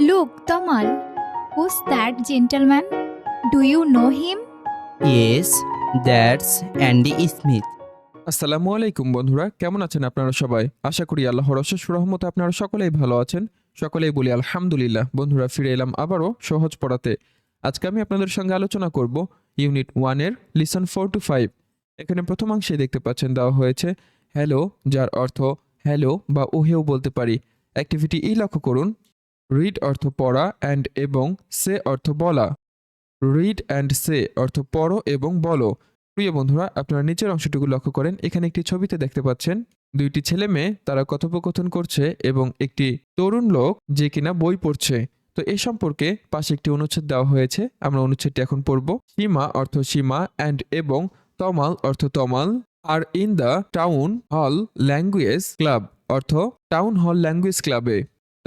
Look, Tamal, who's that gentleman? Do you know him? Yes, that's Andy Smith. আসসালামু আলাইকুম বন্ধুরা কেমন আছেন আপনারা সবাই আশা করি আল্লাহর অশেষ রহমতে আপনারা সকলেই ভালো আছেন সকলেই বলি আলহামদুলিল্লাহ বন্ধুরা ফিরে এলাম আবারও সহজ পড়াতে আজকে আমি আপনাদের সঙ্গে আলোচনা করব ইউনিট ওয়ানের লিসন ফোর টু ফাইভ এখানে প্রথমাংশে দেখতে পাচ্ছেন দেওয়া হয়েছে হ্যালো যার অর্থ হ্যালো বা ওহেও বলতে পারি অ্যাক্টিভিটি ই লক্ষ্য করুন রিড অর্থ পড়া অ্যান্ড এবং সে অর্থ বলা। রিড অ্যান্ড সে অর্থ পড়ো এবং বলো। প্রিয় বন্ধুরা, আপনারা নিচের অংশটুকু লক্ষ্য করেন। এখানে একটি ছবিতে দেখতে পাচ্ছেন, দুইটি ছেলে মেয়ে তারা কথোপকথন করছে এবং একটি তরুণ লোক যে কিনা বই পড়ছে। তো এই সম্পর্কে পাশে একটি অনুচ্ছেদ দেওয়া হয়েছে, আমরা অনুচ্ছেদটি এখন পড়ব। সীমা অর্থ সীমা অ্যান্ড এবং তমাল অর্থ তমাল। আর in the town hall language club অর্থ টাউন হল ল্যাঙ্গুয়েজ ক্লাবে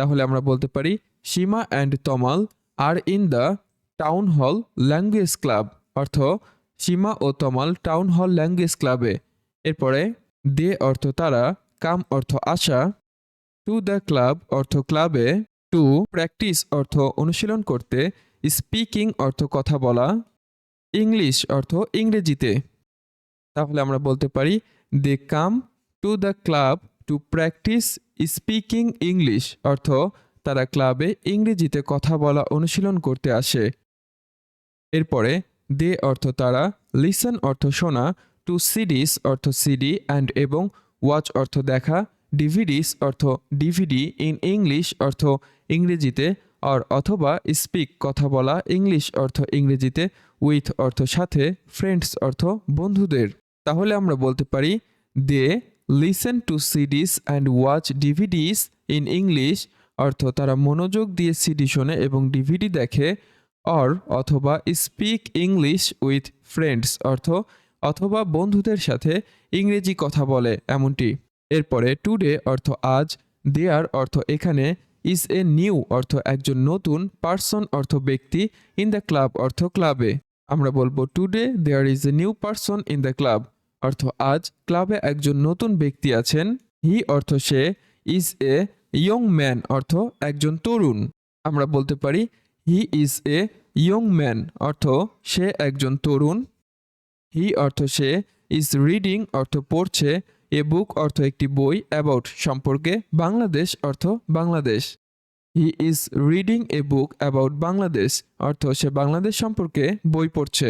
তাহলে আমরা বলতে পারি Seema and Tamal R in the town hall language club অর্থ সীমা ও তমাল টাউন হল ল্যাঙ্গুয়েজ ক্লাবে এরপরে, দে অর্থ তারা, কাম অর্থ আশা টু দ্য ক্লাব অর্থ ক্লাবে টু প্র্যাকটিস অর্থ অনুশীলন করতে স্পিকিং অর্থ কথা বলা ইংলিশ অর্থ ইংরেজিতে। তাহলে আমরা বলতে পারি, they come to the club to practise speaking English, অর্থ তারা ক্লাবে ইংরেজিতে কথা বলা অনুশীলন করতে আসে। এরপরে, দে অর্থ তারা, লিসন অর্থ শোনা, টু সিডিস অর্থ সিডি অ্যান্ড এবং ওয়াচ অর্থ দেখা, ডিভিডিস অর্থ ডিভিডি ইন ইংলিশ অর্থ ইংরেজিতে, আর অথবা স্পিক কথা বলা, ইংলিশ অর্থ ইংরেজিতে, উইথ অর্থ সাথে, ফ্রেন্ডস অর্থ বন্ধুদের। তাহলে আমরা বলতে পারি, they listen to CDs and watch DVDs in English অর্থ তারা মনোযোগ দিয়ে সিডি শোনে এবং ডিভিডি দেখে অর অথবা স্পিক ইংলিশ উইথ ফ্রেন্ডস অর্থ অথবা বন্ধুদের সাথে ইংরেজি কথা বলে, এমনটি। এরপরে টুডে অর্থ আজ দেয়ার অর্থ এখানে ইজ এ নিউ অর্থ একজন নতুন পার্সন অর্থ ব্যক্তি ইন দ্য ক্লাব অর্থ ক্লাবে আমরা বলব today there is a new person in the club অর্থ আজ ক্লাবে একজন নতুন ব্যক্তি আছেন। হি অর্থ সে, ইজ এ ইয়ং ম্যান অর্থ একজন তরুণ। আমরা বলতে পারি, he is a young man অর্থ সে একজন তরুণ। হি অর্থ সে, ইজ রিডিং অর্থ পড়ছে। এ বুক অর্থ একটি বই অ্যাবাউট সম্পর্কে বাংলাদেশ অর্থ Bangladesh. He is reading a book about Bangladesh অর্থ সে বাংলাদেশ সম্পর্কে বই পড়ছে।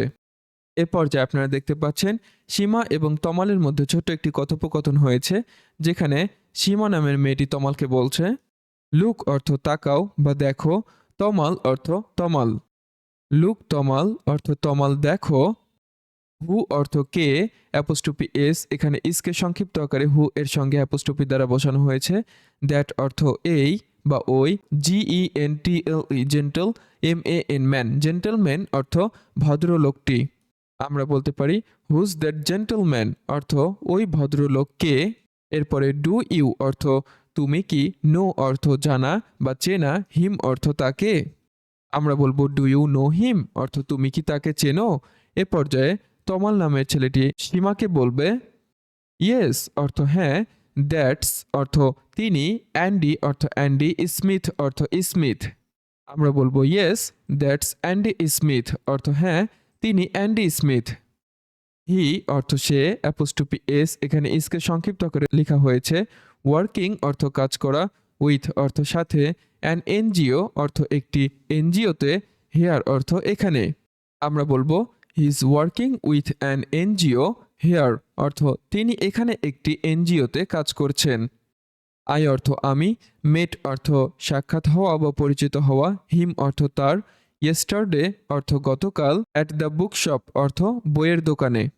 এ পর্যায়ে আপনারা দেখতে পাচ্ছেন সীমা এবং তমালের মধ্যে ছোট্ট একটি কথোপকথন হয়েছে, যেখানে সীমা নামের মেয়েটি তমালকে বলছে, লুক অর্থ তাকাও বা দেখো, তমাল অর্থ তমাল। লুক তমাল অর্থ তমাল দেখো, হু অর্থ কে অ্যাপোস্টপি এস এখানে ইসকে সংক্ষিপ্ত আকারে হু এর সঙ্গে অ্যাপোস্টপি দ্বারা বসানো হয়েছে, দ্যাট অর্থ এই বা ওই G E N T L E gentle M A N man gentleman অর্থ ভদ্রলোকটি। আমরা বলতে পারি হুজ দ্যাট জেন্টলম্যান অর্থ, ওই ভদ্রলোক কে? এরপরে ডু ইউ অর্থ, তুমি কি? নো অর্থ, জানা বা চেনা? হিম অর্থ, তাকে? আমরা বলব ডু ইউ নো হিম অর্থ, তুমি কি তাকে চেনো? এ পর্যায়ে, তমাল নামের ছেলেটি সীমাকে বলবে ইয়েস অর্থ হ্যাঁ দ্যাটস অর্থ, তিনি অ্যান্ডি অর্থ অ্যান্ডি স্মিথ অর্থ স্মিথ আমরা বলব ইয়েস দ্যাটস অ্যান্ডি স্মিথ অর্থ হ্যাঁ তিনি অ্যান্ডি স্মিথ। হি অর্থ সে অ্যাপোস্টুপি এস, এখানে ইসকে সংক্ষিপ্ত করে লেখা হয়েছে। ওয়ার্কিং অর্থ কাজ করা, উইথ অর্থ সাথে। অ্যান এনজিও অর্থ একটি এনজিওতে, হেয়ার অর্থ এখানে। আমরা বলব, he is working with an NGO, here অর্থ তিনি এখানে একটি এনজিওতে কাজ করছেন। আই অর্থ আমি, মেট অর্থ সাক্ষাৎ হওয়া বা পরিচিত হওয়া, হিম অর্থ তার। ইয়েস্টারডে অর্থ গতকাল অ্যাট দ্য বুক শপ অর্থ বইয়ের দোকানে।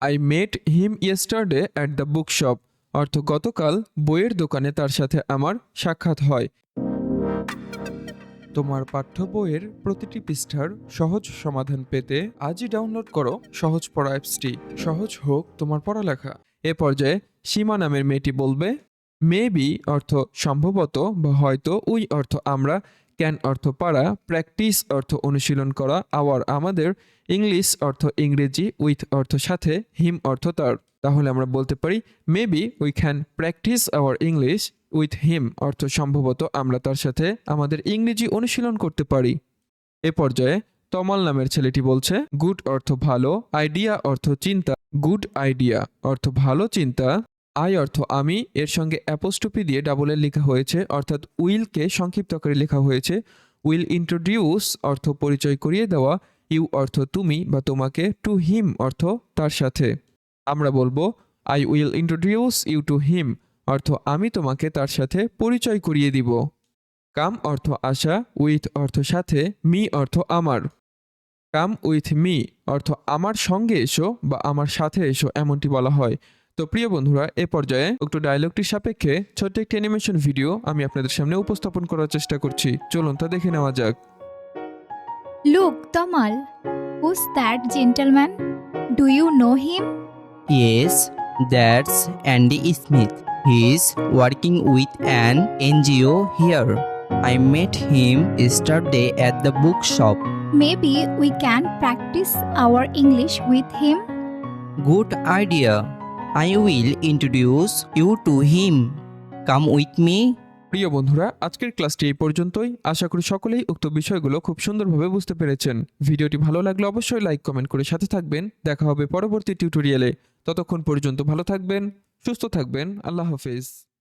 I met him yesterday at the book shop অর্থ গতকাল, বইয়ের দোকানে, তার সাথে আমার সাক্ষাৎ হয়। তোমার পাঠ্য বইয়ের প্রতিটি পৃষ্ঠার সহজ সমাধান পেতে আজই ডাউনলোড করো সহজ পড়া অ্যাপসটি। সহজ হোক তোমার পড়ালেখা। এ পর্যায়ে সীমা নামের মেয়েটি বলবে মেবি অর্থ সম্ভবত বা হয়তো উই অর্থ আমরা ক্যান অর্থ পারা প্র্যাকটিস অর্থ অনুশীলন করা, আওয়ার আমাদের ইংলিশ অর্থ ইংরেজি উইথ অর্থ সাথে হিম অর্থ তার। তাহলে আমরা বলতে পারি maybe we can practise our English with him অর্থ সম্ভবত আমরা তার সাথে আমাদের ইংরেজি অনুশীলন করতে পারি। এ পর্যায়ে তমাল নামের ছেলেটি বলছে গুড অর্থ ভালো আইডিয়া অর্থ চিন্তা গুড আইডিয়া অর্থ ভালো চিন্তা। আই অর্থ আমি, এর সঙ্গে অ্যাপোস্টপি দিয়ে ডাবলের লেখা হয়েছে, অর্থাৎ উইলকে সংক্ষিপ্ত করে লেখা হয়েছে, উইল ইন্ট্রোডিউস অর্থ পরিচয় করিয়ে দেওয়া, ইউ অর্থ তুমি বা তোমাকে টু হিম অর্থ তার সাথে। আমরা বলব I will introduce you to him অর্থ আমি তোমাকে তার সাথে পরিচয় করিয়ে দিব। কাম অর্থ আশা, উইথ অর্থ সাথে, মি অর্থ আমার। কাম উইথ মি, অর্থ আমার সঙ্গে এসো বা আমার সাথে এসো, এমনটি বলা হয়। তো প্রিয় বন্ধুরা এ পর্যায়ে একটু ডায়লগটির সাপেক্ষে ছোট্ট একটি অ্যানিমেশন ভিডিও আমি আপনাদের সামনে উপস্থাপন করার চেষ্টা করছি। চলুন তা দেখে নেওয়া যাক। Look Tamal who's that gentleman do you know him yes that's Andy Smith he is working with an NGO here I met him yesterday at the book shop maybe we can practise our English with him good idea I will introduce you to him come with me প্রিয় বন্ধুরা, আজকের ক্লাসটি এই পর্যন্তই। আশা করি সকলেই উক্ত বিষয়গুলো খুব সুন্দরভাবে বুঝতে পেরেছেন। ভিডিওটি ভালো লাগলে অবশ্যই লাইক, কমেন্ট করে সাথে থাকবেন। দেখা হবে পরবর্তী টিউটোরিয়ালে। ততক্ষণ পর্যন্ত ভালো থাকবেন, সুস্থ থাকবেন। আল্লাহ হাফেজ।